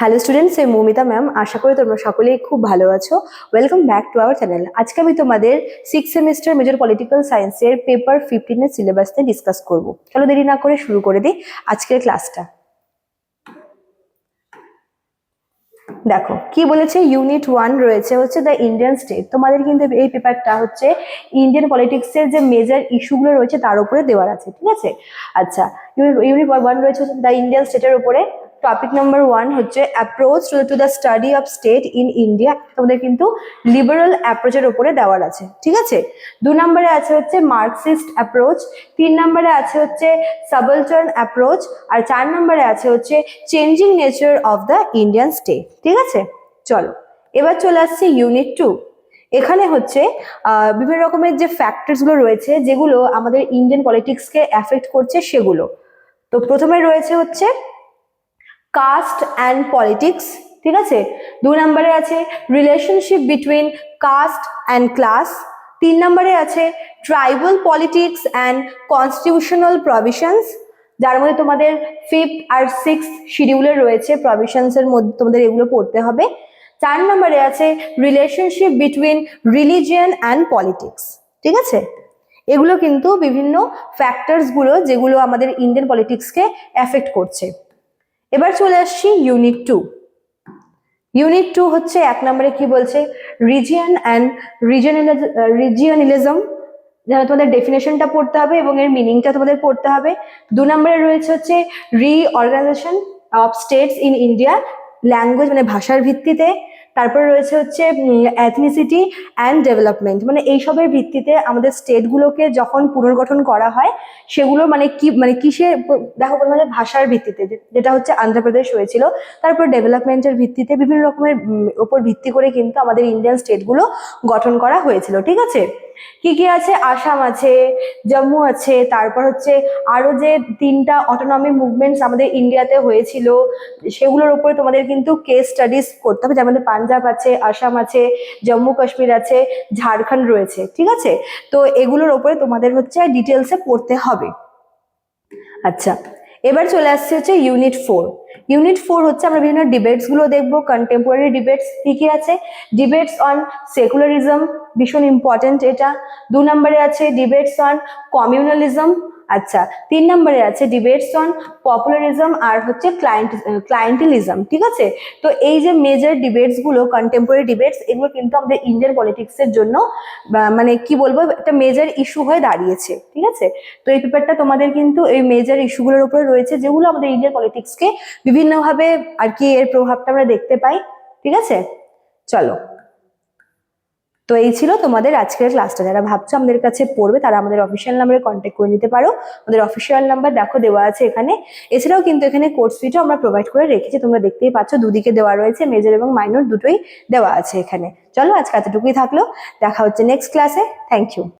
Hello students আমি Moumita ma'am আশা করি তোমরা সকলেই খুব ভালো আছো। Welcome back to our channel আজকে আমি তোমাদের সিক্স সেমিস্টার মেজর পলিটিক্যাল সায়েন্সের পেপার ফিফটিনের সিলেবাস নিয়ে ডিসকাস করব। চলো দেরি না করে শুরু করে দিই আজকের ক্লাসটা দেখো, কি বলেছে? ইউনিট ওয়ান রয়েছে হচ্ছে দ্য ইন্ডিয়ান স্টেট তোমাদের কিন্তু এই পেপারটা হচ্ছে ইন্ডিয়ান পলিটিক্সের যে মেজর ইস্যুগুলো রয়েছে তার উপরে দেওয়ার আছে, ঠিক আছে? আচ্ছা ইউনিট ইউনিট ওয়ান রয়েছে দ্য ইন্ডিয়ান স্টেটের উপরে। টপিক নাম্বার ওয়ান হচ্ছে approach to the study of state in India তোমাদের কিন্তু লিবারাল অ্যাপ্রোচের উপরে দেওয়ার আছে, ঠিক আছে? দু নম্বরে আছে হচ্ছে মার্কসিস্ট অ্যাপ্রোচ তিন নম্বরে আছে হচ্ছে সাবলটার্ন অ্যাপ্রোচ আর চার নম্বরে আছে হচ্ছে changing nature of the Indian state ঠিক আছে? চলো, এবার চলে আসছে ইউনিট টু এখানে হচ্ছে বিভিন্ন রকমের যে ফ্যাক্টরসগুলো রয়েছে, যেগুলো আমাদের ইন্ডিয়ান পলিটিক্সকে অ্যাফেক্ট করছে সেগুলো। তো প্রথমে রয়েছে হচ্ছে কাস্ট অ্যান্ড পলিটিক্স, ঠিক আছে? দু নম্বরে আছে relationship between caste and class তিন নম্বরে আছে tribal politics and constitutional provisions যার মধ্যে তোমাদের ফিফথ আর সিক্স শিডিউলে রয়েছে প্রভিশনসের মধ্যে তোমাদের এগুলো পড়তে হবে। চার নম্বরে আছে relationship between religion and politics ঠিক আছে? এগুলো কিন্তু বিভিন্ন ফ্যাক্টরসগুলো যেগুলো আমাদের ইন্ডিয়ান পলিটিক্সকে অ্যাফেক্ট করছে। এবার চলে আসছি ইউনিট টু ইউনিট টু হচ্ছে এক নম্বরে কি বলছে? রিজিয়ান অ্যান্ড রিজিয়নালিজম যেন তোমাদের ডেফিনেশনটা পড়তে হবে এবং এর মিনিংটা তোমাদের পড়তে হবে। দু নম্বরে রয়েছে হচ্ছে reorganisation of states in India language মানে ভাষার ভিত্তিতে। তারপরে রয়েছে হচ্ছে অ্যাথনিসিটি অ্যান্ড ডেভেলপমেন্ট মানে এইসবের ভিত্তিতে আমাদের স্টেটগুলোকে যখন পুনর্গঠন করা হয়, সেগুলো মানে কি মানে কিসে, দেখো প্রথমে ভাষার ভিত্তিতে যেটা হচ্ছে অন্ধ্রপ্রদেশ হয়েছিল। তারপর ডেভেলপমেন্টের ভিত্তিতে বিভিন্ন রকমের ওপর ভিত্তি করে কিন্তু আমাদের ইন্ডিয়ান স্টেটগুলো গঠন করা হয়েছিল, ঠিক আছে? কি কি আছে? আসাম আছে, জম্মু আছে, তারপর হচ্ছে আরও যে তিনটা অটোনমি মুভমেন্টস আমাদের ইন্ডিয়াতে হয়েছিল, সেগুলোর উপরে তোমাদের কিন্তু কেস স্টাডিজ করতে হবে, যেমন আছে, আসাম আছে, জম্মু কাশ্মীর আছে, ঝাড়খণ্ড রয়েছে, ঠিক আছে? তো এগুলোর ওপরে তোমাদের হচ্ছে ডিটেলসে পড়তে হবে। আচ্ছা এবার চলে আসছে হচ্ছে ইউনিট ফোর ইউনিট ফোর হচ্ছে আমরা বিভিন্ন ডিবেটসগুলো দেখব কন্টেম্পোরারি ডিবেটস কি কি আছে? ডিবেটস অন সেকুলারিজম ভীষণ ইম্পর্টেন্ট এটা। দু নম্বরে আছে ডিবেটস অন কমিউনালিজম আচ্ছা তিন নম্বরে আছে ডিবেটস অন পপুলারিজম আর হচ্ছে ক্লায়েন্ট ক্লায়েন্টিলিজম ঠিক আছে? তো এই যে মেজর ডিবেটসগুলো কন্টেম্পোরারি ডিবেটস এগুলো কিন্তু আমাদের ইন্ডিয়ান পলিটিক্সের জন্য মানে কি বলব, একটা মেজর ইস্যু হয়ে দাঁড়িয়েছে, ঠিক আছে? তো এই পেপারটা তোমাদের কিন্তু এই মেজর ইস্যুগুলোর উপরে রয়েছে, যেগুলো আমাদের ইন্ডিয়ান পলিটিক্সকে বিভিন্নভাবে আর কি এর প্রভাবটা আমরা দেখতে পাই, ঠিক আছে? চলো। তো এই ছিল তোমাদের আজকের ক্লাসটা যারা ভাবছ আমাদের কাছে পড়বে, তারা আমাদের অফিসিয়াল নাম্বারে কন্ট্যাক্ট করে নিতে পারো। আমাদের অফিসিয়াল নাম্বার দেখো দেওয়া আছে এখানে। এছাড়াও কিন্তু এখানে কোর্স ফিটও আমরা প্রোভাইড করে রেখেছি। তোমরা দেখতেই পাচ্ছ দুদিকে দেওয়া রয়েছে মেজর এবং মাইনর দুটোই দেওয়া আছে এখানে। চলো আজকে এতটুকুই থাকল। দেখা হচ্ছে নেক্সট ক্লাসে থ্যাংক ইউ